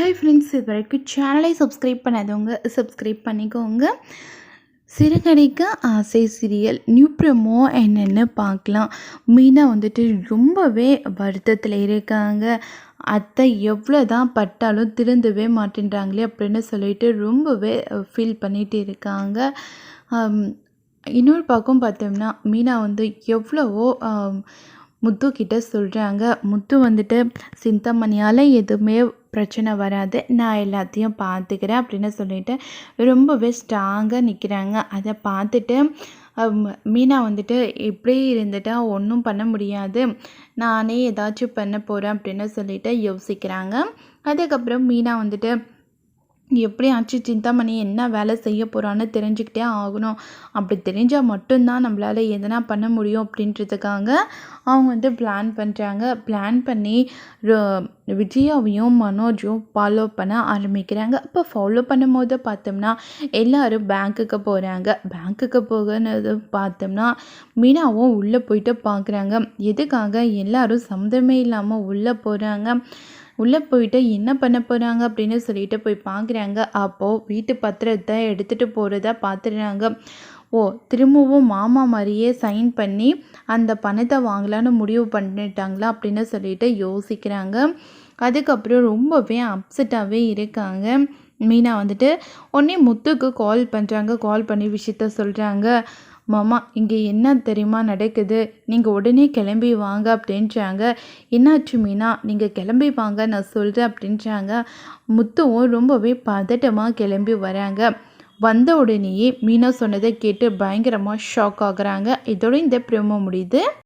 Hi friends இது வரைக்கும் சேனலை சப்ஸ்கிரைப் பண்ணாதவங்க சப்ஸ்கிரைப் பண்ணிக்கோங்க. சிறுகடைக்கு ஆசை சீரியல் நியூ ப்ரமோ என்னென்னு பார்க்கலாம். மீனா வந்துட்டு ரொம்பவே வருத்தத்தில் இருக்காங்க. அத்தை எவ்வளோ தான் பட்டாலும் திருந்தவே மாட்டேன்றாங்களே அப்படின்னு சொல்லிட்டு ரொம்பவே ஃபீல் பண்ணிகிட்டு இருக்காங்க. இன்னொரு பக்கம் பார்த்தோம்னா மீனா வந்து எவ்வளவோ முத்து கிட்ட சொல்கிறாங்க முத்து வந்துட்டு சிந்தமணியால் எதுவுமே பிரச்சனை வராது. நான் எல்லாத்தையும் பார்த்துக்கிறேன் அப்படின்னு சொல்லிட்டு ரொம்பவே ஸ்ட்ராங்காக நிற்கிறாங்க அதை பார்த்துட்டு மீனா வந்துட்டு இப்படி இருந்துட்டால் ஒன்றும் பண்ண முடியாது. நானே ஏதாச்சும் பண்ண போகிறேன் அப்படின்னு சொல்லிட்டு யோசிக்கிறாங்க. அதுக்கப்புறம் மீனா வந்துட்டு எப்படியாச்சும் சிந்தாமணி என்ன வேலை செய்ய போகிறான்னு தெரிஞ்சுக்கிட்டே ஆகணும். அப்படி தெரிஞ்சால் மட்டும்தான் நம்மளால் எதனா பண்ண முடியும் அப்படின்றதுக்காக அவங்க வந்து பிளான் பண்ணுறாங்க பிளான் பண்ணி விஜயாவையும் மனோஜும் ஃபாலோ பண்ண ஆரம்பிக்கிறாங்க. அப்போ ஃபாலோ பண்ணும்போது பார்த்தோம்னா எல்லோரும் பேங்க்குக்கு போகிறாங்க பேங்க்குக்கு போகிறது பார்த்தோம்னா மீனாவும் உள்ளே போயிட்டு பார்க்குறாங்க. எதுக்காக? எல்லோரும் சம்மந்தமே இல்லாமல் உள்ளே போகிறாங்க உள்ளே போயிட்டு என்ன பண்ண போகிறாங்க அப்படின்னு சொல்லிட்டு போய் பார்க்குறாங்க. அப்போது வீட்டு பத்திரத்தை எடுத்துகிட்டு போகிறதா பார்த்துடுறாங்க. ஓ திரும்பவும் மாமா மாதிரியே சைன் பண்ணி அந்த பணத்தை வாங்கலான்னு முடிவு பண்ணிட்டாங்களா அப்படின்னு சொல்லிட்டு யோசிக்கிறாங்க. அதுக்கப்புறம் ரொம்பவே அப்செட்டாகவே இருக்காங்க. மீனா வந்துட்டு உடனே முத்துக்கு கால் பண்ணுறாங்க கால் பண்ணி விஷயத்த சொல்கிறாங்க மாமா இங்கே என்ன தெரியுமா நடக்குது? நீங்கள் உடனே கிளம்பி வாங்க அப்படின்றாங்க. என்னாச்சு மீனா? நீங்கள் கிளம்பி வாங்க நான் சொல்கிறேன் அப்படின்றாங்க. முத்துவும் ரொம்பவே பதட்டமாக கிளம்பி வராங்க. வந்த உடனேயே மீனா சொன்னதை கேட்டு பயங்கரமாக ஷாக் ஆகுறாங்க. இதோட இந்த பிரமோ முடியுது.